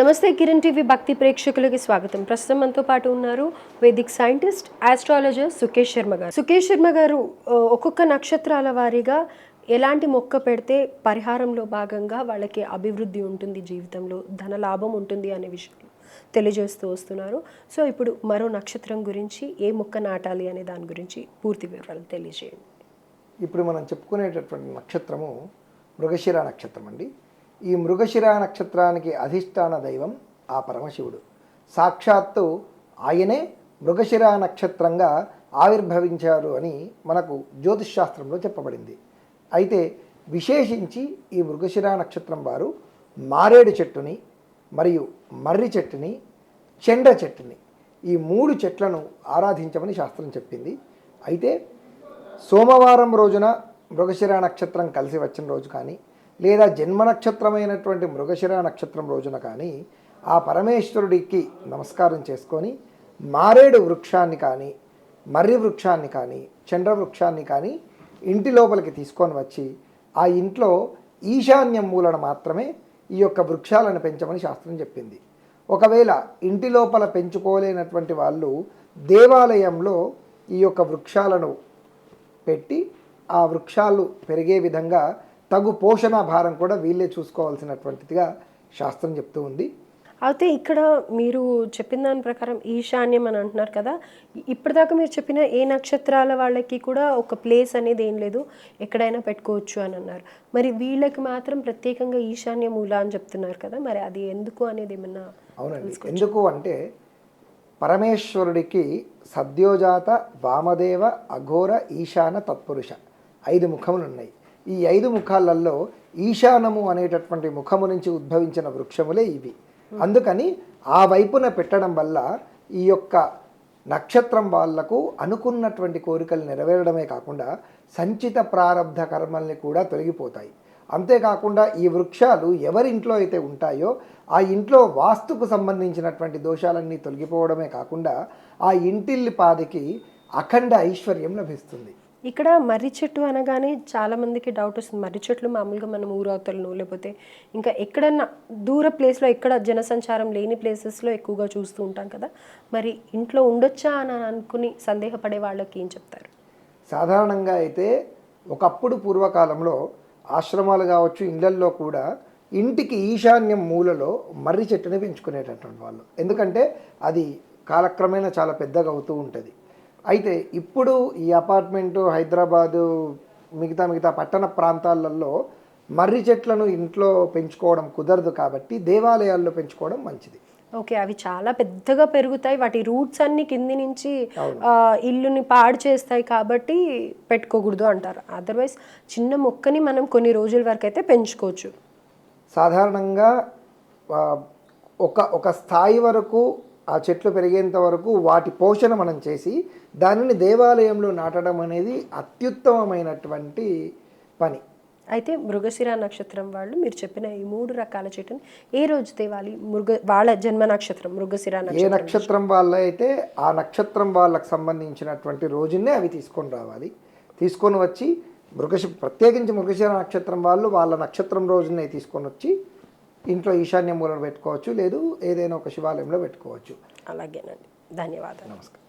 నమస్తే కిరణ్ టీవీ భక్తి ప్రేక్షకులకి స్వాగతం. ప్రస్తుతం మనతో పాటు ఉన్నారు Vedic scientist astrologer Sukesh Sharma గారు. సుకేష్ శర్మ గారు ఒక్కొక్క నక్షత్రాల వారీగా ఎలాంటి మొక్క పెడితే పరిహారంలో భాగంగా వాళ్ళకి అభివృద్ధి ఉంటుంది జీవితంలో ధన లాభం ఉంటుంది అనే విషయం తెలియజేస్తూ వస్తున్నారు. సో ఇప్పుడు మరో నక్షత్రం గురించి ఏ మొక్క నాటాలి అనే దాని గురించి పూర్తి వివరాలు తెలియజేయండి. ఇప్పుడు మనం చెప్పుకునేటటువంటి నక్షత్రము మృగశిర నక్షత్రం అండి ఈ మృగశిర నక్షత్రానికి అధిష్టాన దైవం ఆ పరమశివుడు. సాక్షాత్తు ఆయనే మృగశిర నక్షత్రంగా ఆవిర్భవించారు అని మనకు జ్యోతిష్శాస్త్రంలో చెప్పబడింది. అయితే విశేషించి ఈ మృగశిర నక్షత్రం వారు మారేడు చెట్టుని మరియు మర్రి చెట్టుని చెండ చెట్టుని ఈ మూడు చెట్లను ఆరాధించమని శాస్త్రం చెప్పింది. అయితే సోమవారం రోజున మృగశిర నక్షత్రం కలిసి వచ్చిన రోజు కానీ లేదా జన్మ నక్షత్రమైనటువంటి మృగశిర నక్షత్రం రోజున కానీ ఆ పరమేశ్వరుడికి నమస్కారం చేసుకొని మారేడు వృక్షాన్ని కానీ మర్రి వృక్షాన్ని కానీ చండ్ర వృక్షాన్ని కానీ ఇంటి లోపలికి తీసుకొని వచ్చి ఆ ఇంట్లో ఈశాన్యం మూలన మాత్రమే ఈ యొక్క వృక్షాలను పెంచమని శాస్త్రం చెప్పింది. ఒకవేళ ఇంటి లోపల పెంచుకోలేనటువంటి వాళ్ళు దేవాలయంలో ఈ యొక్క వృక్షాలను పెట్టి ఆ వృక్షాలు పెరిగే విధంగా తగు పోషణ భారం కూడా వీళ్ళే చూసుకోవాల్సినటువంటిదిగా శాస్త్రం చెప్తూ ఉంది. అయితే ఇక్కడ మీరు చెప్పిన దాని ప్రకారం ఈశాన్యం అని అంటున్నారు కదా. ఇప్పటిదాకా మీరు చెప్పిన ఏ నక్షత్రాల వాళ్ళకి కూడా ఒక ప్లేస్ అనేది ఏం లేదు ఎక్కడైనా పెట్టుకోవచ్చు అని అన్నారు. మరి వీళ్ళకి మాత్రం ప్రత్యేకంగా ఈశాన్య మూల అని చెప్తున్నారు కదా మరి అది ఎందుకు అనేది ఏమన్నా అవునండి. ఎందుకు అంటే పరమేశ్వరుడికి సద్యోజాత వామదేవ అఘోర ఈశాన తత్పురుష ఐదు ముఖములు ఉన్నాయి ఈ ఐదు ముఖాలలో ఈశానము అనేటటువంటి ముఖము నుంచి ఉద్భవించిన వృక్షములే ఇవి. అందుకని ఆ వైపున పెట్టడం వల్ల ఈ యొక్క నక్షత్రం వాళ్ళకు అనుకున్నటువంటి కోరికలు నెరవేరడమే కాకుండా సంచిత ప్రారంధ కర్మల్ని కూడా తొలగిపోతాయి. అంతేకాకుండా ఈ వృక్షాలు ఎవరింట్లో అయితే ఉంటాయో ఆ ఇంట్లో వాస్తుకు సంబంధించినటువంటి దోషాలన్నీ తొలగిపోవడమే కాకుండా ఆ ఇంటిల్లి పాదికి అఖండ ఐశ్వర్యం లభిస్తుంది. ఇక్కడ మర్రి చెట్టు అనగానే చాలామందికి డౌట్ వస్తుంది. మర్రి చెట్లు మామూలుగా మనం ఊరవతలను లేకపోతే ఇంకా ఎక్కడన్నా దూర ప్లేస్లో ఎక్కడ జనసంచారం లేని ప్లేసెస్లో ఎక్కువగా చూస్తూ ఉంటాం కదా. మరి ఇంట్లో ఉండొచ్చా అని అనుకుని సందేహపడే వాళ్ళకి ఏం చెప్తారు? సాధారణంగా అయితే ఒకప్పుడు పూర్వకాలంలో ఆశ్రమాలు కావచ్చు ఇళ్ళల్లో కూడా ఇంటికి ఈశాన్యం మూలలో మర్రి చెట్టుని పెంచుకునేటటువంటి వాళ్ళు. ఎందుకంటే అది కాలక్రమేణా చాలా పెద్దగా అవుతూ ఉంటుంది. అయితే ఇప్పుడు ఈ అపార్ట్మెంటు హైదరాబాదు మిగతా మిగతా పట్టణ ప్రాంతాలలో మర్రి చెట్లను ఇంట్లో పెంచుకోవడం కుదరదు కాబట్టి దేవాలయాల్లో పెంచుకోవడం మంచిది. ఓకే అవి చాలా పెద్దగా పెరుగుతాయి. వాటి రూట్స్ అన్ని కింది నుంచి ఇల్లుని పాడు చేస్తాయి కాబట్టి పెట్టుకోకూడదు అంటారు. అదర్వైజ్ చిన్న మొక్కని మనం కొన్ని రోజుల వరకు అయితే పెంచుకోవచ్చు. సాధారణంగా ఒక ఒక స్థాయి వరకు ఆ చెట్లు పెరిగేంత వరకు వాటి పోషణ మనం చేసి దానిని దేవాలయంలో నాటడం అనేది అత్యుత్తమమైనటువంటి పని. అయితే మృగశిర నక్షత్రం వాళ్ళు మీరు చెప్పిన ఈ మూడు రకాల చెట్టుని ఏ రోజు తేవాలి? మృగ వాళ్ళ జన్మ నక్షత్రం మృగశిర ఏ నక్షత్రం వాళ్ళ అయితే ఆ నక్షత్రం వాళ్ళకి సంబంధించినటువంటి రోజునే అవి తీసుకొని రావాలి. తీసుకొని వచ్చి మృగశి ప్రత్యేకించి మృగశిర నక్షత్రం వాళ్ళు వాళ్ళ నక్షత్రం రోజునే తీసుకొని వచ్చి ఇంట్లో ఈశాన్య మూలను పెట్టుకోవచ్చు లేదు ఏదైనా ఒక శివాలయంలో పెట్టుకోవచ్చు. అలాగేనండి. ధన్యవాదాలు. నమస్కారం.